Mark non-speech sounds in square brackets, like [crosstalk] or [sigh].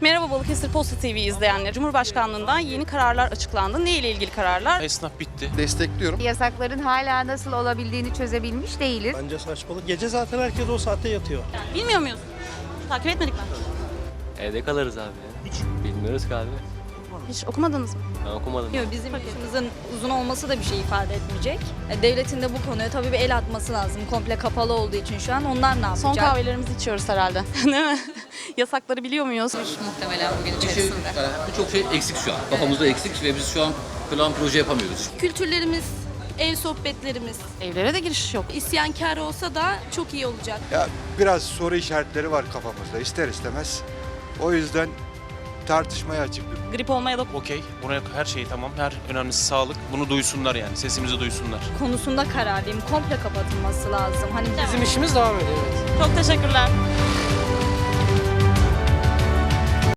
Merhaba Balıkesir Posta TV izleyenler. Cumhurbaşkanlığından yeni kararlar açıklandı. Ne ile ilgili kararlar? Esnaf bitti. Destekliyorum. Yasakların hala nasıl olabildiğini çözebilmiş değiliz. Bence saçmalık. Gece zaten herkes o saatte yatıyor. Bilmiyor muyuz? Takip etmedik mi? Evde kalırız abi. Hiç bilmiyoruz ki abi. Hiç okumadınız mı? Ben okumadım. Bizim yaşımızın uzun olması da bir şey ifade etmeyecek. E, Devletin de bu konuya tabii bir el atması lazım. Komple kapalı olduğu için şu an. Onlar ne yapacak? Son kahvelerimizi içiyoruz herhalde. [laughs] Değil mi? [laughs] Yasakları biliyor muyuz? muhtemelen bugün şey, yani birçok şey eksik şu an. Kafamızda eksik ve biz şu an plan proje yapamıyoruz. Kültürlerimiz, ev sohbetlerimiz Evlere de giriş yok. isyankar olsa da çok iyi olacak. Ya biraz soru işaretleri var kafamızda ister istemez. O yüzden tartışmaya açık bir Grip olmaya da Okey. Buna her şey tamam. Her önemlisi sağlık. Bunu duysunlar yani. Sesimizi duysunlar. konusunda kararlıyım. Komple kapatılması lazım. Hani Bizim işimiz devam ediyor. çok teşekkürler.